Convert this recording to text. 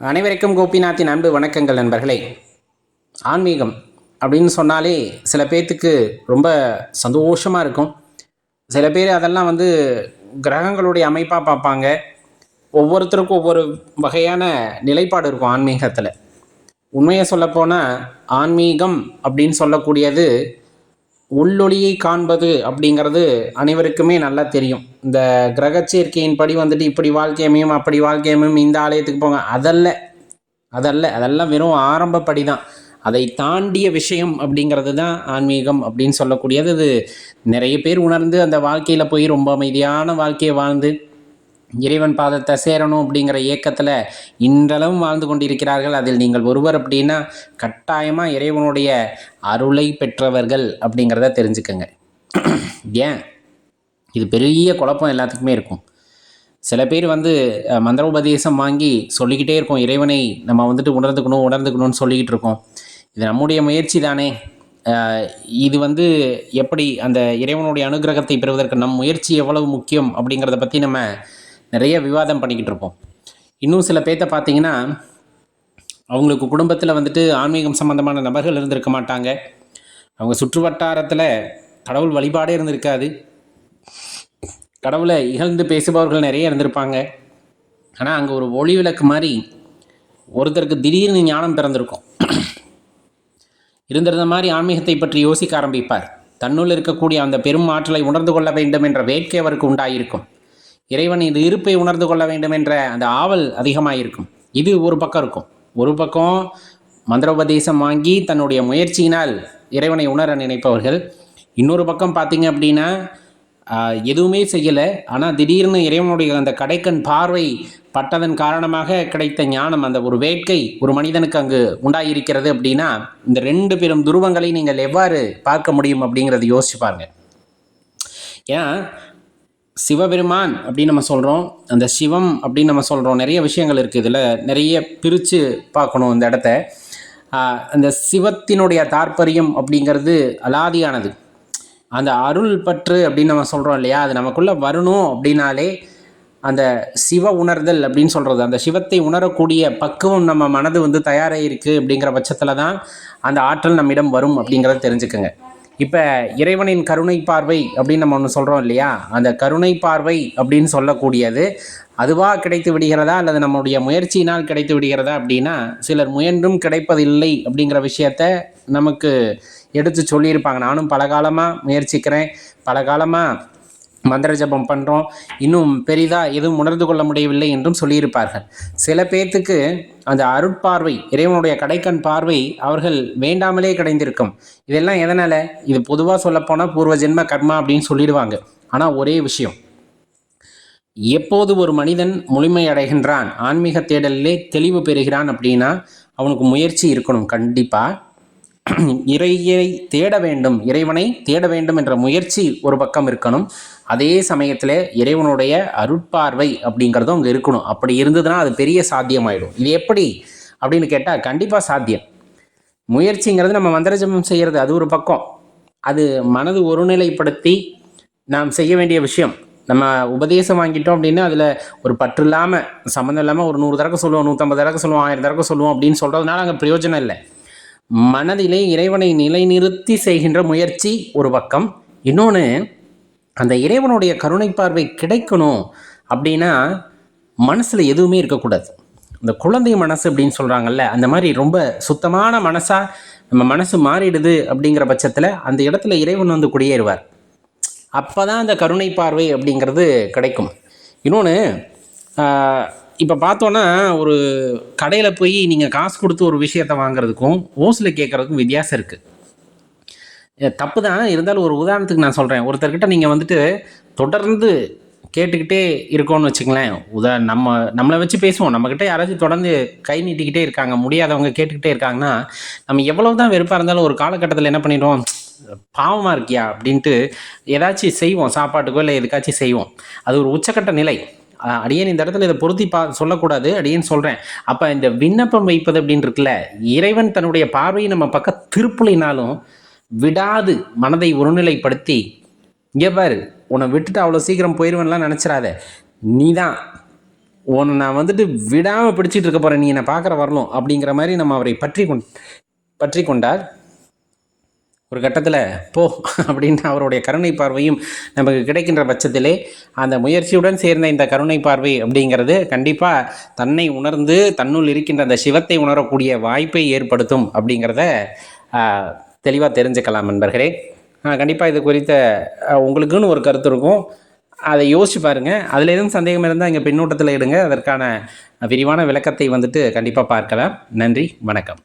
அனைவருக்கும் கோபிநாத்தின் அன்பு வணக்கங்கள் நண்பர்களே. ஆன்மீகம் அப்படின்னு சொன்னாலே சில பேர்த்துக்கு ரொம்ப சந்தோஷமாக இருக்கும். சில பேர் அதெல்லாம் வந்து கிரகங்களுடைய அமைப்பாக பார்ப்பாங்க. ஒவ்வொருத்தருக்கும் ஒவ்வொரு வகையான நிலைப்பாடு இருக்கும் ஆன்மீகத்தில். உண்மையை சொல்லப்போனால் ஆன்மீகம் அப்படின்னு சொல்லக்கூடியது உள்ளொளியை காண்பது அப்படிங்கிறது அனைவருக்குமே நல்லா தெரியும். இந்த கிரகச்சேர்க்கையின் படி வந்துட்டு இப்படி வாழ்க்கை அமையும் அப்படி வாழ்க்கை அமையும் இந்த ஆலயத்துக்கு போங்க. அதல்ல அதல்ல அதெல்லாம் வெறும் ஆரம்பப்படி தான் அதை தாண்டிய விஷயம் அப்படிங்கிறது தான் ஆன்மீகம் அப்படின்னு சொல்லக்கூடியது. இது நிறைய பேர் உணர்ந்து அந்த வாழ்க்கையில் போய் ரொம்ப அமைதியான வாழ்க்கையை வாழ்ந்து இறைவன் பாதத்தை சேரணும் அப்படிங்கிற ஏக்கத்தில் இன்றளவும் வாழ்ந்து கொண்டிருக்கிறார்கள். அதில் நீங்கள் ஒருவர் அப்படின்னா கட்டாயமாக இறைவனுடைய அருளை பெற்றவர்கள் அப்படிங்கிறத தெரிஞ்சுக்கங்க. ஏன்? இது பெரிய குழப்பம் எல்லாத்துக்குமே இருக்கும். சில பேர் வந்து மந்திரோபதேசம் மந்திர உபதேசம் வாங்கி சொல்லிக்கிட்டே இருக்கோம். இறைவனை நம்ம வந்துட்டு உணர்ந்துக்கணும் உணர்ந்துக்கணும்னு சொல்லிக்கிட்டு இருக்கோம். இது நம்முடைய முயற்சி தானே. இது வந்து எப்படி அந்த இறைவனுடைய அனுகிரகத்தை பெறுவதற்கு நம் முயற்சி எவ்வளவு முக்கியம் அப்படிங்கிறத பற்றி நம்ம நிறைய விவாதம் பண்ணிக்கிட்டு இருப்போம். இன்னும் சில பேர்த்த பார்த்தீங்கன்னா அவங்களுக்கு குடும்பத்தில் வந்துட்டு ஆன்மீகம் சம்பந்தமான நபர்கள் இருந்திருக்க மாட்டாங்க. அவங்க சுற்று வட்டாரத்தில் கடவுள் வழிபாடே இருந்திருக்காது. கடவுளை இகழ்ந்து பேசுபவர்கள் நிறைய இருந்திருப்பாங்க. ஆனால் அங்கே ஒரு ஒளி விளக்கு மாதிரி ஒருத்தருக்கு திடீர்னு ஞானம் பிறந்திருக்கும். இருந்திருந்த மாதிரி ஆன்மீகத்தை பற்றி யோசிக்க ஆரம்பிப்பார். தன்னுள் இருக்கக்கூடிய அந்த பெரும் ஆற்றலை உணர்ந்து கொள்ள வேண்டும் என்ற வேட்கை அவருக்கு உண்டாயிருக்கும். இறைவன் இது இருப்பை உணர்ந்து கொள்ள வேண்டும் என்ற அந்த ஆவல் அதிகமாயிருக்கும். இது ஒரு பக்கம் இருக்கும். ஒரு பக்கம் மந்திரோபதேசம் வாங்கி தன்னுடைய முயற்சியினால் இறைவனை உணர நினைப்பவர்கள். இன்னொரு பக்கம் பார்த்தீங்க அப்படின்னா எதுவுமே செய்யலை. ஆனால் திடீர்னு இறைவனுடைய அந்த கடைக்கண் பார்வை பட்டதன் காரணமாக கிடைத்த ஞானம் அந்த ஒரு வேட்கை ஒரு மனிதனுக்கு அங்கு உண்டாயிருக்கிறது அப்படின்னா இந்த ரெண்டு பெரும் துருவங்களை நீங்கள் எவ்வாறு பார்க்க முடியும் அப்படிங்கிறத யோசிச்சு பாருங்க. ஏன்னா சிவபெருமான் அப்படின்னு நம்ம சொல்கிறோம் அந்த சிவம் அப்படின்னு நம்ம சொல்கிறோம் நிறைய விஷயங்கள் இருக்குது இதில் நிறைய பிரித்து பார்க்கணும் இந்த இடத்த. அந்த சிவத்தினுடைய தாற்பயம் அப்படிங்கிறது அலாதியானது. அந்த அருள் பற்று அப்படின்னு நம்ம சொல்கிறோம் இல்லையா? அது நமக்குள்ளே வரணும் அப்படின்னாலே அந்த சிவ உணர்தல் அப்படின்னு சொல்கிறது அந்த சிவத்தை உணரக்கூடிய பக்குவம் நம்ம மனது வந்து தயாராக இருக்குது அப்படிங்கிற பட்சத்தில் தான் அந்த ஆற்றல் நம்மிடம் வரும் அப்படிங்கிறத தெரிஞ்சுக்கோங்க. இப்போ இறைவனின் கருணை பார்வை அப்படின்னு நம்ம ஒன்று சொல்கிறோம் இல்லையா? அந்த கருணை பார்வை அப்படின்னு சொல்லக்கூடியது அதுவாக கிடைத்து விடுகிறதா? அல்லது நம்முடைய முயற்சியினால் கிடைத்து விடுகிறதா அப்படின்னா சிலர் முயன்றும் கிடைப்பதில்லை அப்படிங்கிற விஷயத்த நமக்கு எடுத்து சொல்லியிருப்பாங்க. நானும் பல காலமாக முயற்சிக்கிறேன். பல காலமாக மந்திர ஜபம் பண்ணுறோம் இன்னும் பெரிதாக எதுவும் உணர்ந்து கொள்ள முடியவில்லை என்றும் சொல்லியிருப்பார்கள். சில பேர்த்துக்கு அந்த அருட்பார்வை இறைவனுடைய கடைக்கண் பார்வை அவர்கள் வேண்டாமலே கிடைந்திருக்கும். இதெல்லாம் எதனால்? இது பொதுவாக சொல்லப்போனால் பூர்வ ஜென்ம கர்மா அப்படின்னு சொல்லிடுவாங்க. ஆனால் ஒரே விஷயம். எப்போது ஒரு மனிதன் முழுமை அடைகின்றான் ஆன்மீக தேடலிலே தெளிவு பெறுகிறான் அப்படின்னா அவனுக்கு முயற்சி இருக்கணும் கண்டிப்பாக இறையை தேட வேண்டும் இறைவனை தேட வேண்டும் என்ற முயற்சி ஒரு பக்கம் இருக்கணும். அதே சமயத்தில் இறைவனுடைய அருட்பார்வை அப்படிங்கிறதும் அங்கே இருக்கணும். அப்படி இருந்ததுன்னா அது பெரிய சாத்தியமாயிடும். இது எப்படி? அப்படின்னு கேட்டால் கண்டிப்பாக சாத்தியம். முயற்சிங்கிறது நம்ம மந்திரஜபம் செய்கிறது அது ஒரு பக்கம். அது மனது ஒருநிலைப்படுத்தி நாம் செய்ய வேண்டிய விஷயம். நம்ம உபதேசம் வாங்கிட்டோம் அப்படின்னா அதில் ஒரு பற்று இல்லாமல் சம்மந்தம் இல்லாமல் ஒரு நூறு தடவை சொல்லுவோம் நூற்றம்பது தடவை சொல்லுவோம் ஆயிரம் தடவை சொல்லுவோம் அப்படின்னு சொல்கிறதுனால அங்கே பிரயோஜனம் இல்லை. மனதிலே இறைவனை நிலைநிறுத்தி செய்கின்ற முயற்சி ஒரு பக்கம். இன்னொன்று அந்த இறைவனுடைய கருணை பார்வை கிடைக்கணும் அப்படின்னா மனசில் எதுவுமே இருக்கக்கூடாது. இந்த குழந்தை மனசு அப்படின்னு சொல்கிறாங்கல்ல அந்த மாதிரி ரொம்ப சுத்தமான மனசாக நம்ம மனசு மாறிடுது அப்படிங்கிற பட்சத்தில் அந்த இடத்துல இறைவன் வந்து குடியேறுவார். அப்போ தான் அந்த கருணை பார்வை அப்படிங்கிறது கிடைக்கும். இன்னொன்று இப்போ பார்த்தோன்னா ஒரு கடையில் போய் நீங்கள் காசு கொடுத்து ஒரு விஷயத்தை வாங்குறதுக்கும் ஓசில் கேட்குறதுக்கும் வித்தியாசம் இருக்குது தப்பு தான் இருந்தாலும் ஒரு உதாரணத்துக்கு நான் சொல்கிறேன் ஒருத்தர்கிட்ட நீங்கள் வந்துட்டு தொடர்ந்து கேட்டுக்கிட்டே இருக்கோம்னு வச்சுங்களேன் உதா நம்ம நம்மளை வச்சு பேசுவோம். நம்மக்கிட்ட யாராச்சும் தொடர்ந்து கை நீட்டிக்கிட்டே இருக்காங்க முடியாதவங்க கேட்டுக்கிட்டே இருக்காங்கன்னா நம்ம எவ்வளவு தான் வெறுப்பாக இருந்தாலும் ஒரு காலகட்டத்தில் என்ன பண்ணிடுவோம்? பாவமாக இருக்கியா? அப்படின்ட்டு ஏதாச்சும் செய்வோம். சாப்பாட்டுக்கோ இல்லை எதுக்காச்சும் செய்வோம். அது ஒரு உச்சக்கட்ட நிலை. அடியேன் இந்த இடத்துல இதை பொருத்தி பா சொல்லக்கூடாது. அடியேன் சொல்கிறேன் அப்போ இந்த விண்ணப்பம் வைப்பது அப்படின்னு இருக்குல்ல இறைவன் தன்னுடைய பார்வையை நம்ம பக்கம் திருப்புலினாலும் விடாது மனதை ஒருநிலைப்படுத்தி. இங்கே பாரு உன்னை விட்டுட்டு அவ்வளோ சீக்கிரம் போயிடுவேன்லாம் நினச்சிடாத. நீ தான் உன்னை நான் வந்துட்டு விடாமல் பிடிச்சிட்டு இருக்க போகிறேன் நீ என்னை பார்க்குற வரணும் அப்படிங்கிற மாதிரி நம்ம அவரை பற்றி கொண் பற்றி கொண்டார். ஒரு கட்டத்தில் போ அப்படின்னு அவருடைய கருணை பார்வையும் நமக்கு கிடைக்கின்ற பட்சத்திலே அந்த முயற்சியுடன் சேர்ந்த இந்த கருணை பார்வை அப்படிங்கிறது கண்டிப்பாக தன்னை உணர்ந்து தன்னுள் இருக்கின்ற அந்த சிவத்தை உணரக்கூடிய வாய்ப்பை ஏற்படுத்தும் அப்படிங்கிறத தெளிவாக தெரிஞ்சுக்கலாம் நண்பர்களே. கண்டிப்பாக இது குறித்த உங்களுக்குன்னு ஒரு கருத்து இருக்கும். அதை யோசிச்சு பாருங்கள் அதில் எதுவும் சந்தேகம் இருந்தால் இங்கே பின்னூட்டத்தில் எடுங்க அதற்கான விரிவான விளக்கத்தை வந்துட்டு கண்டிப்பாக பார்க்கலாம். நன்றி வணக்கம்.